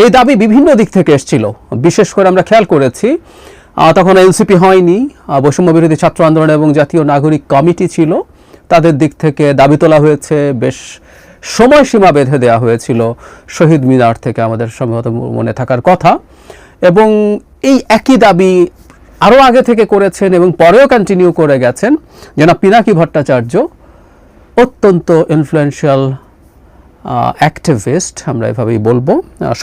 এই দাবি বিভিন্ন দিক থেকে এসেছিল। বিশেষ করে আমরা খেয়াল করেছি তখন এনসিপি হয়নি বৈষম্য বিরোধী ছাত্র আন্দোলন এবং জাতীয় নাগরিক কমিটি ছিল। তাদের দিক থেকে দাবি তোলা হয়েছে, বেশ সময়সীমা বেঁধে দেওয়া হয়েছিল শহীদ মিনার থেকে আমাদের সম্ভবত মনে থাকার কথা। এবং এই একই দাবি আরও আগে থেকে করেছেন এবং পরেও কন্টিনিউ করে গেছেন। যেন পিনাকি ভট্টাচার্য, অত্যন্ত ইনফ্লুয়েন্সিয়াল অ্যাক্টিভিস্ট আমরা এভাবেই বলব।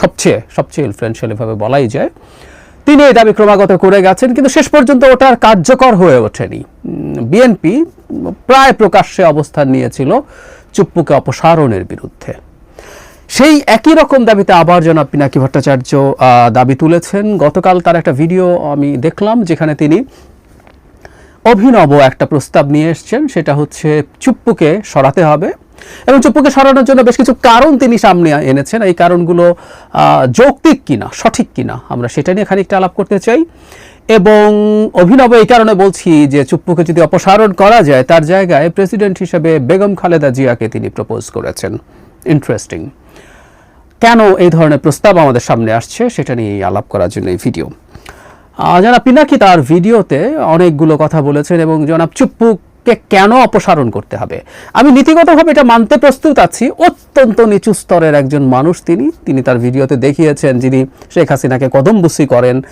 সবচেয়ে সবচেয়ে ইনফ্লুয়েন্সিয়াল এভাবে বলাই যায়। তিনি এই দাবি ক্রমাগত করে গেছেন, কিন্তু শেষ পর্যন্ত ওটার কার্যকর হয়ে ওঠেনি। বিএনপি প্রায় প্রকাশ্যে অবস্থান নিয়েছিল চুপ্পুকে অপসারণের বিরুদ্ধে। সেই একই রকম দাবিতে আবার জনাব পিনাকি ভট্টাচার্য দাবি তুলেছেন। গতকাল তার একটা ভিডিও আমি দেখলাম, যেখানে তিনি অভিনব একটা প্রস্তাব নিয়ে এসছেন, সেটা হচ্ছে চুপ্পুকে সরাতে হবে। এবং চুপ্পুকে সরানোর জন্য বেশ কিছু কারণ তিনি সামনে এনেছেন। এই কারণগুলো যৌক্তিক কিনা, সঠিক কিনা, আমরা সেটা নিয়ে খানিকটা আলাপ করতে চাই। এবং অভিনব এই কারণে বলছি যে চুপ্পুকে যদি অপসারণ করা যায়, তার জায়গায় প্রেসিডেন্ট হিসেবে বেগম খালেদা জিয়াকে তিনি প্রপোজ করেছেন। ইন্টারেস্টিং কেন এই ধরনের প্রস্তাব আমাদের সামনে আসছে, সেটা নিয়ে আলাপ করার জন্য এই ভিডিও। জনাব পিনাকি তার ভিডিওতে অনেকগুলো কথা বলেছেন এবং জনাব চুপ্পুকে কেন অপসারণ করতে হবে? আমি নীতিগতভাবে এটা মানতে প্রস্তুত আছি। অত্যন্ত নিচু স্তরের একজন মানুষ তিনি। তিনি তার ভিডিওতে দেখিয়েছেন যিনি শেখ হাসিনাকে কদমবুসি করেন।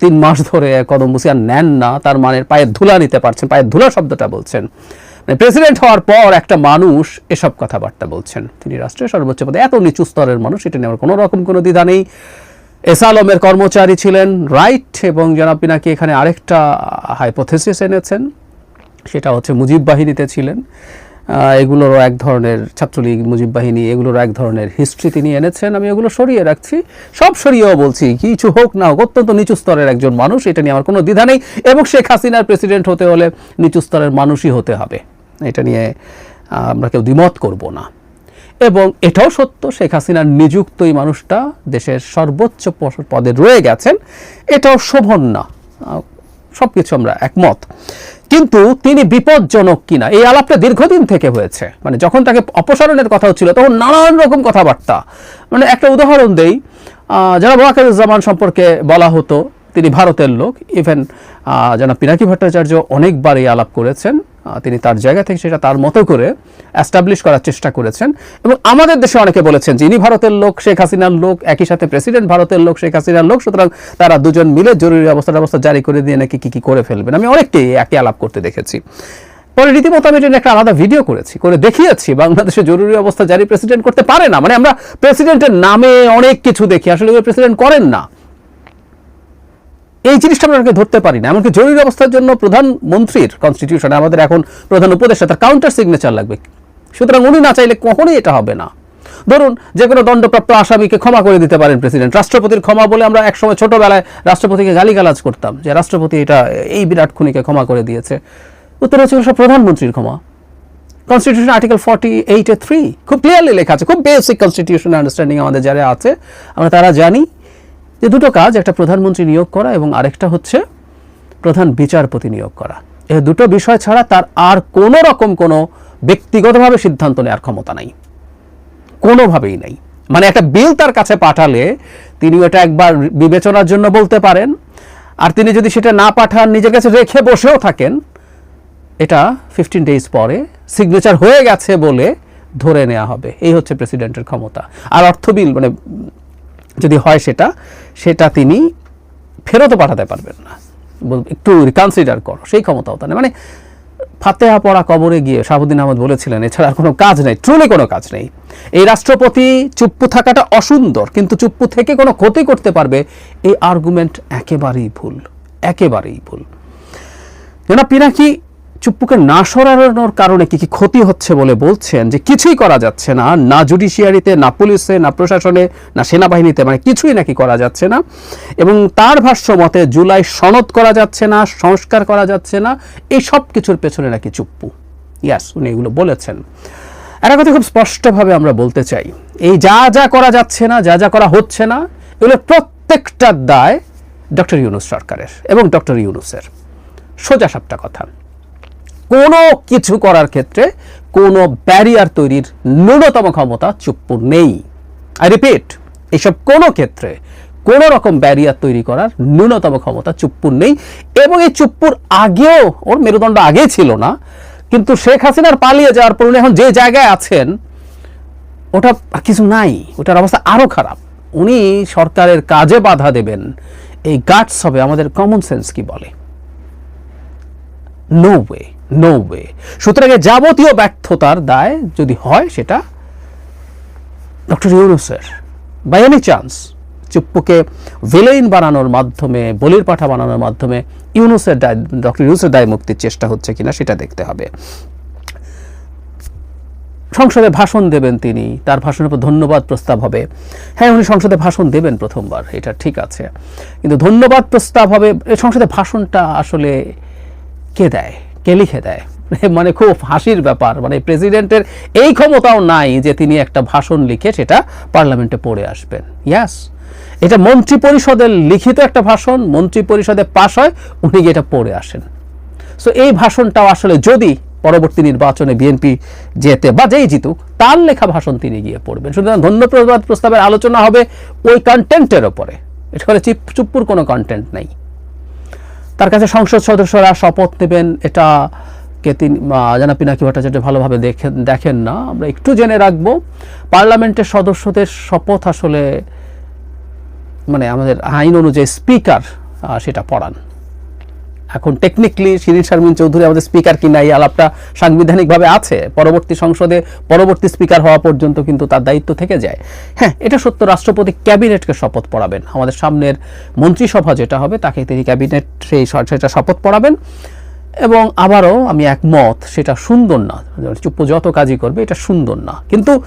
তিন মাস ধরে কদমবুসি আর নেন না। তার মানের পায়ের ধুলা নিতে পারছেন। পায়ের ধুলা শব্দটা বলছেন। মানে প্রেসিডেন্ট হওয়ার পর একটা মানুষ এসব কথাবার্তা বলছেন। তিনি রাষ্ট্রের সর্বোচ্চ পদে এত নিচু স্তরের মানুষ এটা নিয়ে আমার কোনো রকম কোনো দ্বিধা নেই। এস আলমের কর্মচারী ছিলেন, রাইট, এবং জনাব পিনাকি এখানে আরেকটা হাইপোথেসিস এনেছেন। সেটা হচ্ছে মুজিব বাহিনীতে ছিলেন। এগুলোরও এক ধরনের ছাত্রলীগ মুজিব বাহিনী এগুলোর এক ধরনের হিস্ট্রি তিনি এনেছেন। আমি এগুলো সরিয়ে রাখছি। সব সরিয়েও বলছি, কিছু হোক না হোক, অত্যন্ত নিচু স্তরের একজন মানুষ, এটা নিয়ে আমার কোনো দ্বিধা নেই। এবং শেখ হাসিনার প্রেসিডেন্ট হতে হলে নিচু স্তরের মানুষই হতে হবে। এটা নিয়ে আমরা কেউ দ্বিমত করব না। এবং এটাও সত্য, শেখ হাসিনার নিযুক্ত এই মানুষটা দেশের সর্বোচ্চ পদে রয়ে গেছেন। এটাও শোভন না। সব কিছু আমরা একমত। কিন্তু তিনি বিপজ্জনক কিনা, এই আলাপটা দীর্ঘদিন থেকে হয়েছে। মানে যখন তাকে অপসারণের কথা হচ্ছিল, তখন নানান রকম কথাবার্তা। মানে একটা উদাহরণ দেই যারা ওয়াকারুজ্জামান সম্পর্কে বলা হতো, তিনি ভারতের লোক। ইভেন যেন পিনাকি ভট্টাচার্য অনেকবার এই আলাপ করেছেন। তিনি তার জায়গা থেকে সেটা তার মতো করে অ্যাস্টাবলিশ করার চেষ্টা করেছেন। এবং আমাদের দেশে অনেকে বলেছেন যে ইনি ভারতের লোক, শেখ হাসিনার লোক, একই সাথে প্রেসিডেন্ট ভারতের লোক, শেখ হাসিনার লোক, সুতরাং তারা দুজন মিলে জরুরি অবস্থা ব্যবস্থা জারি করে দিয়ে নাকি কি কি করে ফেলবেন? আমি অনেককেই একই আলাপ করতে দেখেছি। পরে রীতিমতো আমি একটা আলাদা ভিডিও করেছি, করে দেখিয়েছি, বাংলাদেশে জরুরি অবস্থা জারি প্রেসিডেন্ট করতে পারে না। মানে আমরা প্রেসিডেন্টের নামে অনেক কিছু দেখি, আসলে প্রেসিডেন্ট করেন না। এই জিনিসটা আমরা ধরতে পারি না। এমনকি জরুরি অবস্থার জন্য প্রধানমন্ত্রীর কনস্টিটিউশনে আমাদের এখন প্রধান উপদেষ্টা, তার কাউন্টার সিগনেচার লাগবে। সুতরাং উনি না চাইলে কখনোই এটা হবে না। ধরুন, যে কোনো দণ্ডপ্রাপ্ত আসামিকে ক্ষমা করে দিতে পারেন প্রেসিডেন্ট রাষ্ট্রপতির ক্ষমা বলে আমরা একসময় ছোটবেলায় রাষ্ট্রপতিকে গালিগালাজ করতাম যে রাষ্ট্রপতি এটা, এই বিরাট খুনিকে ক্ষমা করে দিয়েছে। উত্তর হচ্ছে সব প্রধানমন্ত্রীর ক্ষমা। কনস্টিটিউশন আর্টিকেল ফর্টি এইটে থ্রি খুব ক্লিয়ারলি লেখা আছে, খুব বেসিক কনস্টিটিউশন আন্ডারস্ট্যান্ডিং আমাদের যারা আছে, আমরা তারা জানি। যে দুটো কাজ, একটা প্রধানমন্ত্রী নিয়োগ করা এবং আরেকটা হচ্ছে প্রধান বিচারপতি নিয়োগ করা। এ দুটো বিষয় ছাড়া তার আর কোনো রকম কোনো ব্যক্তিগতভাবে সিদ্ধান্ত নেওয়ার ক্ষমতা নাই। কোনোভাবেই নাই। মানে একটা বিল তার কাছে পাঠালে তিনি ওটা একবার বিবেচনার জন্য বলতে পারেন। আর তিনি যদি সেটা না পাঠান, নিজের কাছে রেখে বসেও থাকেন, এটা ফিফটিন ডেজ পরে সিগনেচার হয়ে গেছে বলে ধরে নেওয়া হবে। এই হচ্ছে প্রেসিডেন্টের ক্ষমতা। আর অর্থ বিল মানে যদি হয় সেটা সেটা তিনি ফেরতও পাঠাতে পারবেন না। একটু রিকনসিডার করো, সেই ক্ষমতাও তার। মানে ফাতেহা পড়া কবরে গিয়ে শাহাবুদ্দিন আহমদ বলেছিলেন, এছাড়া আর কোনো কাজ নেই ট্রুলি কোনো কাজ নেই। এই রাষ্ট্রপতি চুপ্পু থাকাটা অসুন্দর, কিন্তু চুপ্পু থেকে কোনো ক্ষতি করতে পারবে, এই আর্গুমেন্ট একেবারেই ভুল একেবারেই ভুল। জনাব পিনাকি চুপ্পুকে না সরানোর কারণে কি কি ক্ষতি হচ্ছে বলে বলছেন? যে কিছুই করা যাচ্ছে না না জুডিশিয়ারিতে, না পুলিশে, না প্রশাসনে, না সেনাবাহিনীতে মানে কিছুই নাকি করা যাচ্ছে না। এবং তার ভাষ্য মতে জুলাই সনদ করা যাচ্ছে না, সংস্কার করা যাচ্ছে না, এই সব কিছুর পেছনে নাকি চুপ্পু। ইয়াস, উনি এগুলো বলেছেন। একটা কথা খুব স্পষ্টভাবে আমরা বলতে চাই, এই যা যা করা যাচ্ছে না, যা যা করা হচ্ছে না, এগুলো প্রত্যেকটার দায় ডক্টর ইউনুস সরকারের এবং ডক্টর ইউনুসের। সোজা সাপটা কথা। কোনো কিছু করার ক্ষেত্রে কোনো ব্যারিয়ার তৈরির ন্যূনতম ক্ষমতা চুপ্পুর নেই। আই রিপিট এইসব কোনো ক্ষেত্রে কোনো রকম ব্যারিয়ার তৈরি করার ন্যূনতম ক্ষমতা চুপ্পুর নেই এবং এই চুপ্পুর আগেও, ওর মেরুদণ্ড আগে ছিল না, কিন্তু শেখ হাসিনার পালিয়ে যাওয়ার পর এখন যে জায়গায় আছেন, ওটা কিছু নাই, ওটার অবস্থা আরও খারাপ। উনি সরকারের কাজে বাধা দেবেন, এই গাটস হবে আমাদের কমন সেন্স কি বলে? নো ওয়ে নো ওয়ে সুতরাং যাবতীয় ব্যর্থতার দায় যদি হয় সেটা ডক্টর ইউনুসের। বাই এনি চান্স, চুপ্পুকে ভিলেইন বানানোর মাধ্যমে, বলির পাঠা বানানোর মাধ্যমে ইউনুসের দায়, ডক্টর ইউনুসের দায় মুক্তির চেষ্টা হচ্ছে কিনা সেটা দেখতে হবে। সংসদে ভাষণ দেবেন তিনি, তার ভাষণের উপর ধন্যবাদ প্রস্তাব হবে। হ্যাঁ উনি সংসদে ভাষণ দেবেন প্রথমবার, এটা ঠিক আছে। কিন্তু ধন্যবাদ প্রস্তাব হবে সংসদে ভাষণটা আসলে কে দেয়? লিখে দেয়? মানে খুব হাসির ব্যাপার। মানে প্রেসিডেন্টের এই ক্ষমতাও নাই যে তিনি একটা ভাষণ লিখে সেটা পার্লামেন্টে পড়ে আসবেন। ইয়াস এটা মন্ত্রী পরিষদের লিখিত একটা ভাষণ মন্ত্রী পরিষদে পাশ হয়, উনি এটা পড়ে আসেন। সো এই ভাষণটাও আসলে যদি পরবর্তী নির্বাচনে বিএনপি যেতে বা যেই জিতুক, তার লেখা ভাষণ তিনি গিয়ে পড়বেন। সুতরাং ধন্যবাদ প্রস্তাবের আলোচনা হবে ওই কন্টেন্টের ওপরে এখানে চিপ চুপ্পুর কোনো কন্টেন্ট নেই। তার কাছে সংসদ সদস্যরা শপথ নেবেন, এটা কে তিনি জানা পিনাকি ভট্টাচার্য ভালোভাবে দেখেন দেখেন না। আমরা একটু জেনে রাখব, পার্লামেন্টের সদস্যদের শপথ আসলে মানে আমাদের আইন অনুযায়ী স্পিকার সেটা পড়ান। এখন টেকনিক্যালি শিরিন শারমিন চৌধুরী আমাদের স্পিকার কিনা এই আলাপটা সাংবিধানিকভাবে আছে, পরবর্তী সংসদে পরবর্তী স্পিকার হওয়া পর্যন্ত কিন্তু তার দায়িত্ব থেকে যায়। হ্যাঁ এটা সত্য, রাষ্ট্রপতি ক্যাবিনেটকে শপথ পড়াবেন। আমাদের সামনের মন্ত্রিসভা যেটা হবে, তাকে তিনি ক্যাবিনেট সেই সেটা শপথ পড়াবেন। এবং আবারও আমি একমত, সেটা সুন্দর না। চুপ্পু যত কাজই করবে, এটা সুন্দর না। কিন্তু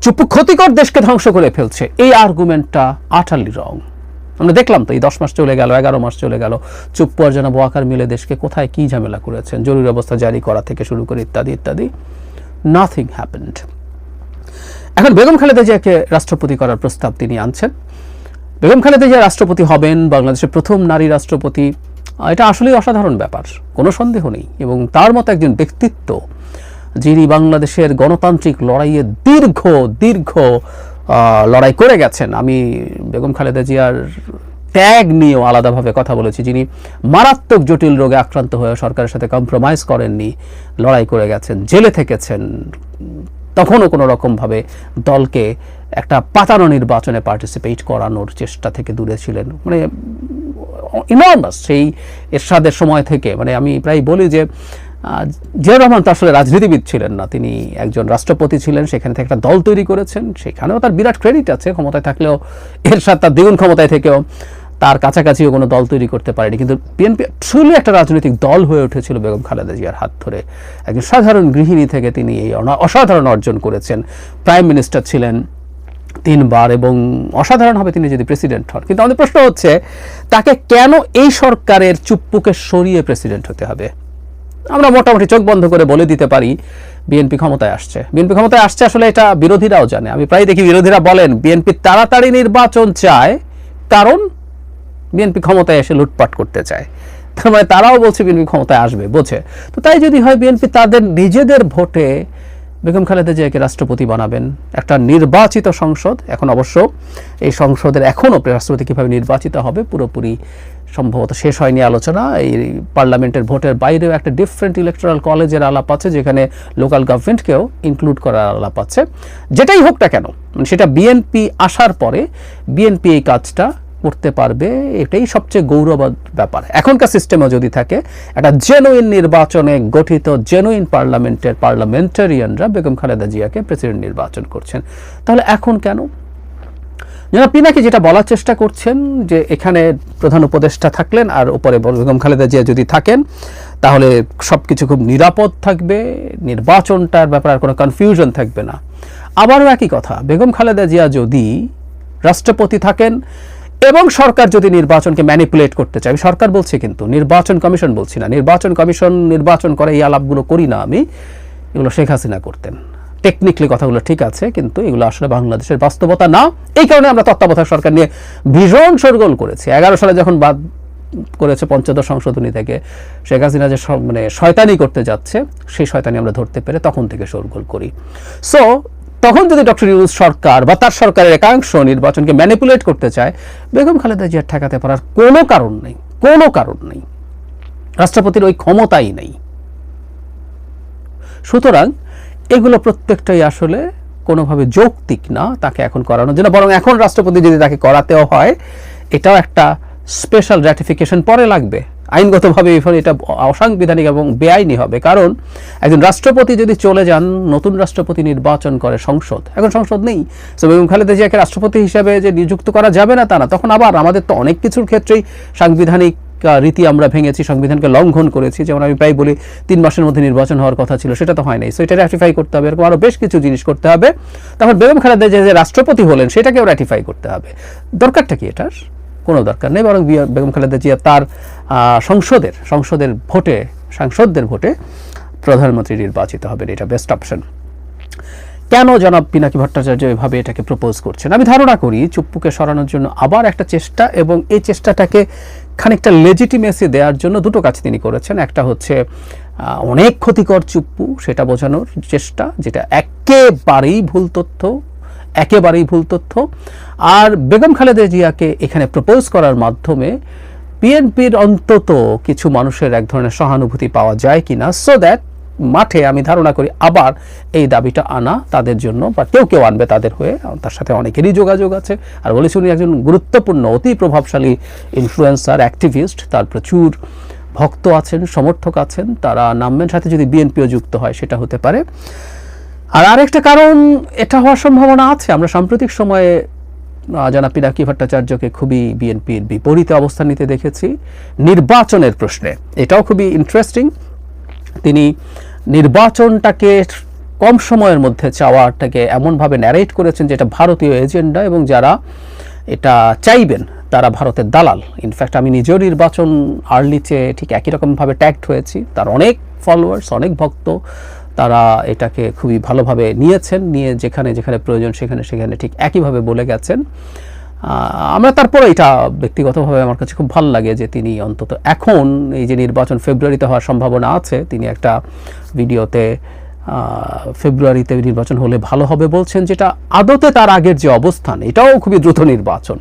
চুপ্পু ক্ষতিকর দেশকে ধ্বংস করে ফেলছে। এই আর্গুমেন্টটা আটালি রং। আমরা দেখলাম তো এই দশ মাস চলে গেল, এগারো মাস চলে গেল। চুপ্পু আর যেন বোয়াকার মিলে দেশকে কোথায় কী ঝামেলা করেছেন, জরুরি অবস্থা জারি করা থেকে শুরু করে ইত্যাদি ইত্যাদি। নাথিং হ্যাপেন্ড এখন বেগম খালেদা জিয়াকে রাষ্ট্রপতি করার প্রস্তাব তিনি আনছেন। বেগম খালেদা জিয়া রাষ্ট্রপতি হবেন, বাংলাদেশের প্রথম নারী রাষ্ট্রপতি। এটা আসলেই অসাধারণ ব্যাপার, কোনো সন্দেহ নেই। এবং তার মতো একজন ব্যক্তিত্ব, যিনি বাংলাদেশের গণতান্ত্রিক লড়াইয়ে দীর্ঘ দীর্ঘ লড়াই করে গেছেন। আমি বেগম খালেদা জিয়ার ত্যাগ নিয়েও আলাদাভাবে কথা বলেছি, যিনি মারাত্মক জটিল রোগে আক্রান্ত হয়ে সরকারের সাথে কম্প্রোমাইজ করেননি, লড়াই করে গেছেন, জেলে থেকেছেন। তখনও কোনো রকমভাবে দলকে একটা পাতানো নির্বাচনে পার্টিসিপেট করানোর চেষ্টা থেকে দূরে ছিলেন। মানে ইনর্মাস সেই এরশাদের সময় থেকে। মানে আমি প্রায় বলি যে জিয়া রহমান তো আসলে রাজনীতিবিদ ছিলেন না, তিনি একজন রাষ্ট্রপতি ছিলেন, সেখানে থেকে একটা দল তৈরি করেছেন, সেখানেও তার বিরাট ক্রেডিট আছে, ক্ষমতায় থাকলেও এর সাথে তার দ্বিগুণ ক্ষমতায় থেকেও তার কাছাকাছিও কোনো দল তৈরি করতে পারেনি। কিন্তু বিএনপি ট্রুলি একটা রাজনৈতিক দল হয়ে উঠেছিল বেগম খালেদা জিয়ার হাত ধরে। একজন সাধারণ গৃহিণী থেকে তিনি এই অসাধারণ অর্জন করেছেন। প্রাইম মিনিস্টার ছিলেন তিনবার এবং অসাধারণ হবে তিনি যদি প্রেসিডেন্ট হন। কিন্তু আমাদের প্রশ্ন হচ্ছে, তাকে কেন এই সরকারের চুপ্পুকে সরিয়ে প্রেসিডেন্ট হতে হবে? আমরা মোটামুটি চোখ বন্ধ করে বলে দিতে পারি বিএনপি ক্ষমতায় আসছে। বিএনপি ক্ষমতায় আসছে আসলে এটা বিরোধীরাও জানে। আমি প্রায় দেখি বিরোধীরা বলেন বিএনপি তাড়াতাড়ি নির্বাচন চায় কারণ বিএনপি ক্ষমতায় এসে লুটপাট করতে চায়। তার মানে তারাও বলছে বিএনপি ক্ষমতায় আসবে, বোঝে। তো তাই যদি হয় বিএনপি তাদের নিজেদের ভোটে বেগম খালেদা জিয়াকে রাষ্ট্রপতি বানাবেন। একটা নির্বাচিত সংসদ, এখন অবশ্য এই সংসদের এখনও রাষ্ট্রপতি কীভাবে নির্বাচিত হবে পুরোপুরি সম্ভবত শেষ হয়নি আলোচনা। এই পার্লামেন্টের ভোটের বাইরেও একটা ডিফারেন্ট ইলেকট্রাল কলেজের আলাপ আছে, যেখানে লোকাল গভর্নমেন্টকেও ইনক্লুড করার আলাপ আছে। যেটাই হোক না কেন মানে সেটা বিএনপি আসার পরে বিএনপি এই কাজটা করতে পারবে, এটাই সবচেয়ে গৌরব ব্যাপার। এখনকার সিস্টেমও যদি থাকে, একটা জেনুইন নির্বাচনে গঠিত জেনুইন পার্লামেন্টের পার্লামেন্টারিয়ানরা বেগম খালেদা জিয়াকে প্রেসিডেন্ট নির্বাচন করছেন। তাহলে এখন কেন? জনাব পিনাকি যেটা বলার চেষ্টা করছেন যে এখানে প্রধান উপদেষ্টা থাকলেন আর উপরে বেগম খালেদা জিয়া যদি থাকেন, তাহলে সব কিছু খুব নিরাপদ থাকবে, নির্বাচনটার ব্যাপারে আর কোনো কনফিউশন থাকবে না। আবারও একই কথা, বেগম খালেদা জিয়া যদি রাষ্ট্রপতি থাকেন এবং সরকার যদি নির্বাচনকে ম্যানিপুলেট করতে চায়, সরকার বলছে কিন্তু, নির্বাচন কমিশন বলছি না, নির্বাচন কমিশন নির্বাচন করে এই আলাপগুলো করি না আমি, এগুলো শেখ হাসিনা করতেন। টেকনিক্যালি কথাগুলো ঠিক আছে, কিন্তু এগুলো আসলে বাংলাদেশের বাস্তবতা না। এই কারণে আমরা তত্ত্বাবধায়ক সরকার নিয়ে ভীষণ সরগোল করেছি। এগারো সালে যখন বাদ করেছে পঞ্চদশ সংশোধনী থেকে, শেখ হাসিনা যে মানে শয়তানি করতে যাচ্ছে, সেই শয়তানি আমরা ধরতে পেরে তখন থেকে সরগোল করি। সো তখন যদি ডক্টর ইউনুস সরকার বা তার সরকারের একাংশ নির্বাচনকে ম্যানিপুলেট করতে চায়, বেগম খালেদা জিয়ার ঠেকাতে পারার কোনো কারণ নেই, কোনো কারণ নেই। রাষ্ট্রপতির ওই ক্ষমতাই নেই। সুতরাং এগুলো প্রত্যেকটাই আসলে কোনোভাবে যৌক্তিক না তাকে এখন করানো জন্য বরং এখন রাষ্ট্রপতি যদি তাকে করাতেও হয়, এটাও একটা স্পেশাল র্যাটিফিকেশন পরে লাগবে। আইনগতভাবে এখানে এটা অসাংবিধানিক এবং বেআইনি হবে। কারণ একজন রাষ্ট্রপতি যদি চলে যান, নতুন রাষ্ট্রপতি নির্বাচন করে সংসদ, এখন সংসদ নেই। সো বেগম খালেদা জিয়াকে রাষ্ট্রপতি হিসাবে যে নিযুক্ত করা যাবে না তা না, তখন আবার আমাদের তো অনেক কিছুর ক্ষেত্রেই সাংবিধানিক রীতি আমরা ভেঙেছি, সংবিধানকে লঙ্ঘন করেছি, যেমন আমি প্রায় বলি তিন মাসের মধ্যে নির্বাচন হওয়ার কথা ছিল, সেটা তো হয় নাই। সো এটা র্যাটিফাই করতে হবে, এরকম আরও বেশ কিছু জিনিস করতে হবে। তারপর বেগম খালেদা জিয়া যে রাষ্ট্রপতি হলেন, সেটাকেও র্যাটিফাই করতে হবে। দরকারটা কি এটার? কোনো দরকার নেই, বরং বেগম খালেদা জিয়া তার সংসদের সংসদের ভোটে, সাংসদদের ভোটে প্রধানমন্ত্রী নির্বাচিত হবেন, এটা বেস্ট অপশন কেন জনাব পিনাকি ভট্টাচার্য এভাবে এটাকে প্রপোজ করছেন? আমি ধারণা করি চুপ্পুকে সরানোর জন্য আবার একটা চেষ্টা, এবং এই চেষ্টাটাকে খানিকটা লেজিটিমেসি দেওয়ার জন্য দুটো কাজ তিনি করেছেন। একটা হচ্ছে অনেক ক্ষতিকর চুপ্পু, সেটা বোঝানোর চেষ্টা, যেটা একেবারেই ভুল তথ্য, একেবারেই ভুল তথ্য। আর বেগম খালেদা জিয়াকে এখানে প্রপোজ করার মাধ্যমে বিএনপির অন্তত কিছু মানুষের এক ধরনের সহানুভূতি পাওয়া যায় কিনা সো দ্যাট মাঠে আমি ধারণা করি আবার এই দাবিটা আনা তাদের জন্য, বা কেউ কেউ আনবে তাদের হয়ে তার সাথে অনেকেরই যোগাযোগ আছে। আর বলেছি উনি একজন গুরুত্বপূর্ণ, অতি প্রভাবশালী ইনফ্লুয়েন্সার অ্যাক্টিভিস্ট তার প্রচুর ভক্ত আছেন, সমর্থক আছেন, তারা নামবেন, সাথে যদি বিএনপিও যুক্ত হয়, সেটা হতে পারে। আর আরেকটা কারণ, এটা হওয়ার সম্ভাবনা আছে। আমরা সাম্প্রতিক সময়ে জানা পিনাকি ভট্টাচার্যকে খুবই বিএনপির বিপরীতে অবস্থান নিতে দেখেছি। নির্বাচনের প্রশ্নে, এটাও খুবই ইন্টারেস্টিং তিনি নির্বাচনটাকে কম সময়ের মধ্যে চাওয়াটাকে এমনভাবে ন্যারেট করেছেন যেটা ভারতীয় এজেন্ডা এবং যারা এটা চাইবেন, তারা ভারতের দালাল। ইনফ্যাক্ট আমি নিজেও নির্বাচন আর্লিতে ঠিক একই রকমভাবে ট্যাক্ট হয়েছি। তার অনেক ফলোয়ার্স অনেক ভক্ত, তারা এটাকে খুবই ভালোভাবে নিয়েছেন। নিয়ে যেখানে যেখানে প্রয়োজন সেখানে সেখানে ঠিক একইভাবে বলে গেছেন। আমরা তারপরে এটা ব্যক্তিগতভাবে আমার কাছে খুব ভালো লাগে যে তিনি অন্তত এখন এই যে নির্বাচন ফেব্রুয়ারিতে হওয়ার সম্ভাবনা আছে, তিনি একটা ভিডিওতে ফেব্রুয়ারিতে নির্বাচন হলে ভালো হবে বলছেন, যেটা আদতে তার আগের যে অবস্থান, এটাও খুবই দ্রুত নির্বাচন,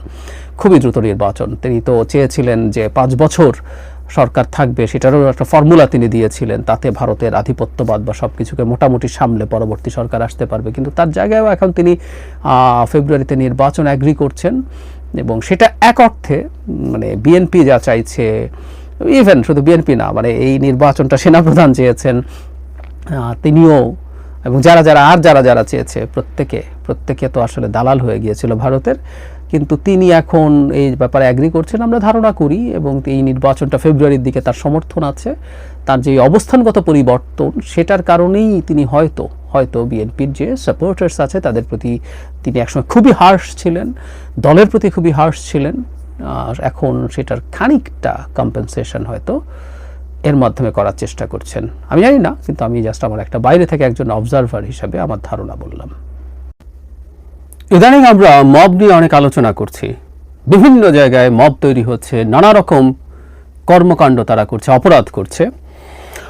খুবই দ্রুত নির্বাচন। তিনি তো চেয়েছিলেন যে পাঁচ বছর সরকার থাকবে, সেটারও একটা ফর্মুলা তিনি দিয়েছিলেন, তাতে ভারতের আধিপত্যবাদ বা সব কিছুকে মোটামুটি সামলে পরবর্তী সরকার আসতে পারবে। কিন্তু তার জায়গায়ও এখন তিনি ফেব্রুয়ারিতে নির্বাচন অ্যাগ্রি করছেন এবং সেটা এক অর্থে মানে বিএনপি যা চাইছে ইভেন শুধু বিএনপি না মানে এই নির্বাচনটা সেনাপ্রধান চেয়েছেন তিনিও এবং যারা যারা আর যারা যারা চেয়েছে, প্রত্যেকে প্রত্যেকে তো আসলে দালাল হয়ে গিয়েছিল ভারতের। কিন্তু তিনি এখন এই ব্যাপারে অ্যাগ্রি করছেন। আমরা ধারণা করি এবং এই নির্বাচনটা ফেব্রুয়ারির দিকে তার সমর্থন আছে। তার যে অবস্থানগত পরিবর্তন, সেটার কারণেই তিনি হয়তো হয়তো বিএনপির যে সাপোর্টার্স আছে, তাদের প্রতি তিনি একসময় খুবই হার্শ ছিলেন, দলের প্রতি খুবই হার্শ ছিলেন। আর এখন সেটার খানিকটা কম্পেনসেশন হয়তো এর মাধ্যমে করার চেষ্টা করছেন। আমি জানি না, কিন্তু আমি জাস্ট আমার একটা বাইরে থেকে একজন অবজারভার হিসাবে আমার ধারণা বললাম। ইদানিং আমরা মব নিয়ে অনেক আলোচনা করছি। বিভিন্ন জায়গায় মব তৈরি হচ্ছে, নানা রকম কর্মকাণ্ড তারা করছে, অপরাধ করছে।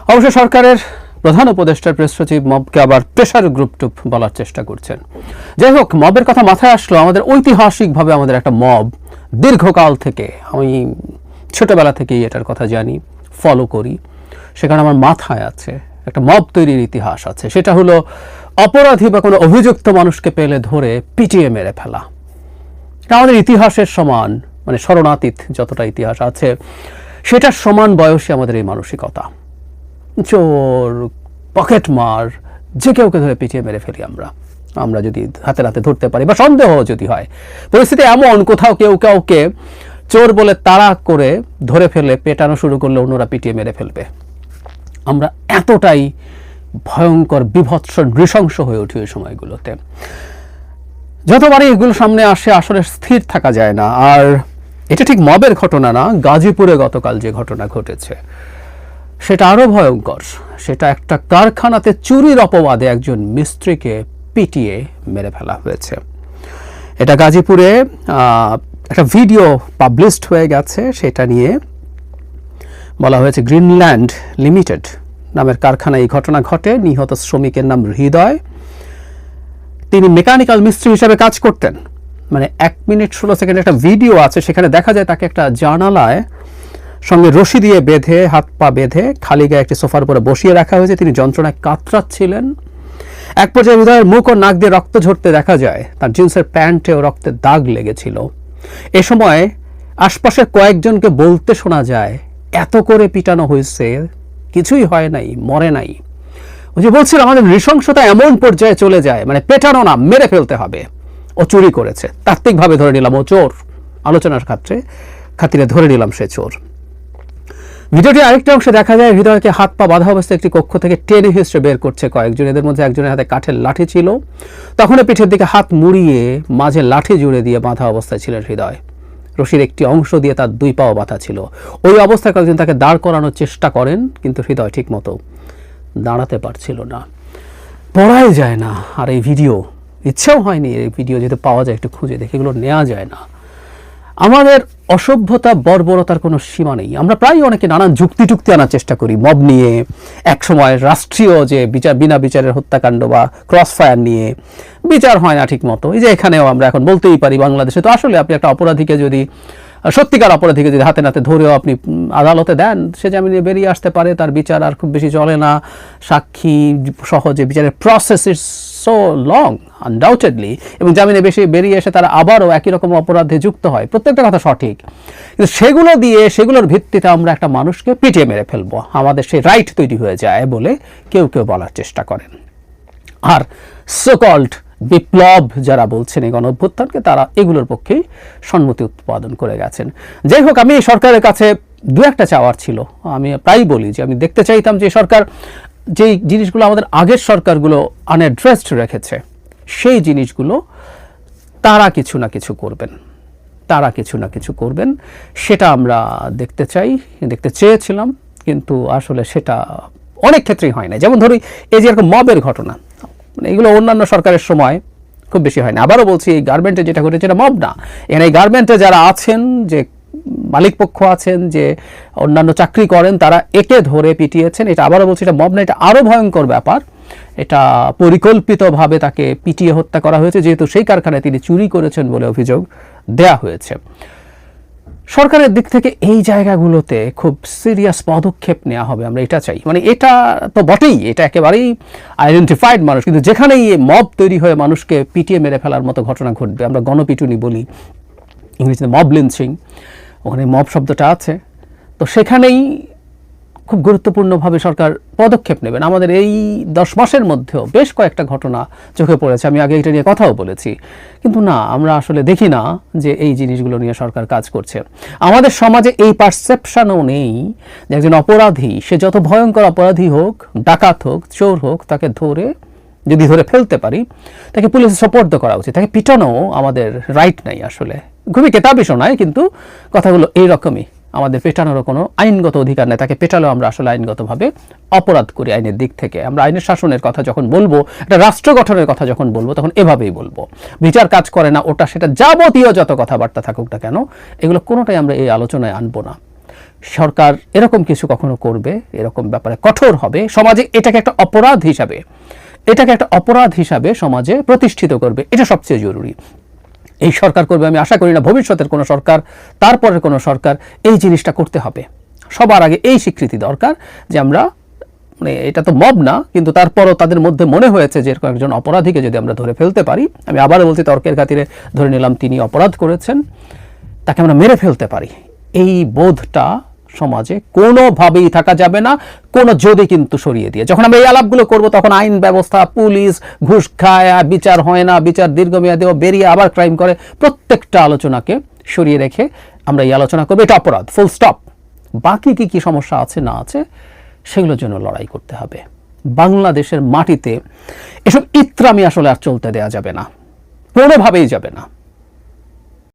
অবশ্য সরকারের প্রধান উপদেষ্টার প্রেস সচিব মবকে আবার প্রেশার গ্রুপ টুপ বলার চেষ্টা করছেন। যাই হোক, মবের কথা মাথায় আসলো, আমাদের ঐতিহাসিকভাবে আমাদের একটা মব। দীর্ঘকাল থেকে, আমি ছোটবেলা থেকেই এটার কথা জানি ফলো করি। সেখানে আমার মাথায় আছে, একটা মব তৈরির ইতিহাস আছে। সেটা হলো অপরাধী বা কোনো অভিযুক্ত মানুষকে পেলে ধরে পিটিয়ে মেরে ফেলা। আমাদের ইতিহাসের সমান মানে শরণাতীত যতটা ইতিহাস আছে, সেটার সমান বয়সী আমাদের এই মানসিকতা। চোর, পকেট মার, যে কেউকে ধরে পিছিয়ে মেরে ফেলি আমরা। আমরা যদি হাতে হাতে ধরতে পারি, বা সন্দেহ যদি হয়, পরিস্থিতি এমন, কোথাও কেউ কাউকে চোর বলে তাড়া করে ধরে ফেলে, পেটানো শুরু করলে অন্যরা পিটিয়ে মেরে ফেলবে। আমরা এতটাই ভয়ঙ্কর, বিভৎস, নৃশংস হয়ে উঠি ওই সময়গুলোতে। যতবারই এগুলো সামনে আসে, আসলে স্থির থাকা যায় না। আর এটা ঠিক মবের ঘটনা না, গাজীপুরে গতকাল যে ঘটনা ঘটেছে। সেটা আরও ভয়ঙ্কর। সেটা একটা কারখানাতে চুরির অপবাদে একজন মিস্ত্রিকে পিটিয়ে মেরে ফেলা হয়েছে। এটা গাজীপুরে একটা ভিডিও পাবলিশড হয়ে গেছে। সেটা নিয়ে বলা হয়েছে গ্রিনল্যান্ড লিমিটেড। নামের কারখানায় এই ঘটনা ঘটে। নিহত শ্রমিকের নাম হৃদয়। তিনি মেকানিক্যাল মিস্ত্রি হিসাবে কাজ করতেন। মানে এক মিনিট ষোলো সেকেন্ড একটা ভিডিও আছে, সেখানে দেখা যায় তাকে একটা জানালায় সঙ্গে রশি দিয়ে বেঁধে, হাত পা বেঁধে খালি গায়ে একটি সোফার উপরে বসিয়ে রাখা হয়েছে। তিনি যন্ত্রণায় কাতরাচ্ছিলেন। এক পর্যায়ে হৃদয়ের মুখ ও নাক দিয়ে রক্ত ঝরতে দেখা যায়, তার জিন্সের প্যান্টেও রক্তের দাগ লেগেছিল। এ সময় আশপাশের কয়েকজনকে বলতে শোনা যায়, এত করে পিটানো হয়েছে কিছুই হয় নাই, মরে নাই। ওই যে বলছিল, আমাদের নৃশংসতা এমন পর্যায়ে চলে যায় মানে পেটানো না, মেরে ফেলতে হবে। ও চুরি করেছে। তাত্ত্বিকভাবে ধরে নিলাম ও চোর। আলোচনার ক্ষেত্রে খাতিরে ধরে নিলাম সে চোর। ভিডিওটি আরেকটা অংশে দেখা যায়, হৃদয়কে হাত পা বাধা অবস্থায় একটি কক্ষ থেকে টেনে হিসড়ে বের করছে কয়েকজন। এদের মধ্যে একজনের হাতে কাঠের লাঠি ছিল। তখন পিঠের দিকে হাত মুড়িয়ে মাঝে লাঠি জুড়ে দিয়ে বাঁধা অবস্থায় ছিলেন হৃদয়। রশির একটি অংশ দিয়ে তার দুই পাও বাঁধা ছিল। ওই অবস্থায় কয়েকজন তাকে দাঁড় করানোর চেষ্টা করেন, কিন্তু হৃদয় ঠিক মতো দাঁড়াতে পারছিল না। পড়াই যায় না। আর এই ভিডিও, ইচ্ছেও হয়নি এই ভিডিও যদি পাওয়া যায় একটু খুঁজে দেখে, এগুলো নেওয়া যায় না। আমাদের অসভ্যতা, বর্বরতার কোনো সীমা নেই। আমরা প্রায় অনেকে নানান যুক্তি টুক্তি আনার চেষ্টা করি। মব নিয়ে, একসময় রাষ্ট্রীয় যে বিচার, বিনা বিচারের হত্যাকাণ্ড বা ক্রস ফায়ার নিয়ে, বিচার হয় না ঠিক মতো এই যে এখানেও আমরা এখন বলতেই পারি বাংলাদেশে। তো আসলে আপনি একটা অপরাধীকে যদি, সত্যিকার অপরাধীকে যদি হাতে নাতে ধরেও আপনি আদালতে দেন, সে জামিনে বেরিয়ে আসতে পারে, তার বিচার আর খুব বেশি চলে না। সাক্ষী সহজে বিচারের process is so long undoubtedly এবং জামিনে বেশি বেরিয়ে এসে তারা আবারও একই রকম অপরাধে যুক্ত হয়। প্রত্যেকটা কথা সঠিক। কিন্তু সেগুলো দিয়ে, সেগুলোর ভিত্তিতে আমরা একটা মানুষকে পিটিয়ে মেরে ফেলব। আমাদের সেই রাইট তৈরি হয়ে যায় বলে কেউ কেউ বলার চেষ্টা করেন। আর সোকল্ড বিপ্লব যারা বলছেন এই গণ অভ্যুত্থানকে তারা এগুলোর পক্ষেই সম্মতি উৎপাদন করে গেছেন। যাই হোক, আমি সরকারের কাছে দু একটা চাওয়ার ছিল। আমি প্রায়ই বলি যে, আমি দেখতে চাইতাম যে সরকার যেই জিনিসগুলো আমাদের আগের সরকারগুলো আনঅ্যাড্রেসড রেখেছে, সেই জিনিসগুলো তারা কিছু না কিছু করবেন। তারা কিছু না কিছু করবেন। সেটা আমরা দেখতে চাই, দেখতে চেয়েছিলাম, কিন্তু আসলে সেটা অনেক ক্ষেত্রেই হয় না যেমন ধরি, এই যে এরকম মবের ঘটনা মানে এগুলো অন্যান্য সরকারের সময় খুব বেশি হয় না। আবারও বলছি, এই গার্মেন্টে যেটা ঘটেছে, এটা মব না। এখানে এই গার্মেন্টে যারা আছেন, যে মালিক পক্ষ আছেন যে অন্যান্য চাকরি করেন, তারা একে ধরে পিটিয়েছেন। এটা আবারও বলছি, এটা মব না এটা আরও ভয়ঙ্কর ব্যাপার। এটা পরিকল্পিতভাবে তাকে পিটিয়ে হত্যা করা হয়েছে, যেহেতু সেই কারখানায় তিনি চুরি করেছেন বলে অভিযোগ দেয়া হয়েছে। সরকারের দিক থেকে এই জায়গাগুলোতে খুব সিরিয়াস পদক্ষেপ নেওয়া হবে, আমরা এটা চাই। মানে এটা তো বটেই, এটা একেবারেই আইডেন্টিফাইড মানুষ, কিন্তু যেখানেই মব তৈরি হয়ে মানুষকে পিটিয়ে মেরে ফেলার মতো ঘটনা ঘটবে, আমরা গণপিটুনি বলি, ইংরেজিতে মব লিঞ্চিং ওখানে মব শব্দটা আছে। তো সেখানেই খুব গুরুত্বপূর্ণভাবে সরকার পদক্ষেপ নেবেন। আমাদের এই দশ মাসের মধ্যেও বেশ কয়েকটা ঘটনা চোখে পড়েছে। আমি আগে এটা নিয়ে কথাও বলেছি। কিন্তু না, আমরা আসলে দেখি না যে এই জিনিসগুলো নিয়ে সরকার কাজ করছে। আমাদের সমাজে এই পারসেপশনও নেই যে একজন অপরাধী, সে যত ভয়ঙ্কর অপরাধী হোক, ডাকাত হোক, চোর হোক, তাকে ধরে যদি ধরে ফেলতে পারি, তাকে পুলিশে সোপর্দ করা উচিত। তাকে পিটানো আমাদের রাইট নাই আসলে। খুবই কেতাবি শোনায়, কিন্তু কথাগুলো এইরকমই। আমাদের পেটানোর কোনো আইনগত অধিকার নেই। তাকে পেটালেও আমরা আসলে আইনগতভাবে অপরাধ করি আইনের দিক থেকে। আমরা আইনের শাসনের কথা যখন বলব, একটা রাষ্ট্র গঠনের কথা যখন বলব, তখন এভাবেই বলব। বিচার কাজ করে না, ওটা সেটা যাবতীয় যত কথাবার্তা থাকুক না কেন, এগুলো কোনোটাই আমরা এই আলোচনায় আনব না। সরকার এরকম কিছু কখনো করবে, এরকম ব্যাপারে কঠোর হবে। সমাজে এটাকে একটা অপরাধ হিসাবে এটাকে একটা অপরাধ হিসাবে সমাজে প্রতিষ্ঠিত করবে। এটা সবচেয়ে জরুরি। এই সরকার করবে আমি আশা করি না, ভবিষ্যতের কোনো সরকার, তারপরের কোনো সরকার এই জিনিসটা করতে হবে। সবার আগে এই স্বীকৃতি দরকার যে আমরা মানে এটা তো মব না, কিন্তু তারপরও তাদের মধ্যে মনে হয়েছে যে এরকম একজন অপরাধীকে যদি আমরা ধরে ফেলতে পারি, আমি আবারও বলছি তর্কের খাতিরে ধরে নিলাম তিনি অপরাধ করেছেন, তাকে আমরা মেরে ফেলতে পারি। এই বোধটা সমাজে কোনোভাবেই থাকা যাবে না, কোনো যদি কিন্তু সরিয়ে দিয়ে। যখন আমরা এই আলাপগুলো করব, তখন আইন ব্যবস্থা, পুলিশ, ঘুষ খায় বিচার হয় না, বিচার দীর্ঘমেয়াদেও বেরিয়ে আবার ক্রাইম করে, প্রত্যেকটা আলোচনাকে সরিয়ে রেখে আমরা এই আলোচনা করব। এটা অপরাধ ফুল স্টপ বাকি কি কি সমস্যা আছে, না আছে, সেগুলোর জন্য লড়াই করতে হবে। বাংলাদেশের মাটিতে এসব ইত্রামি আসলে আর চলতে দেয়া যাবে না, কোনোভাবেই যাবে না।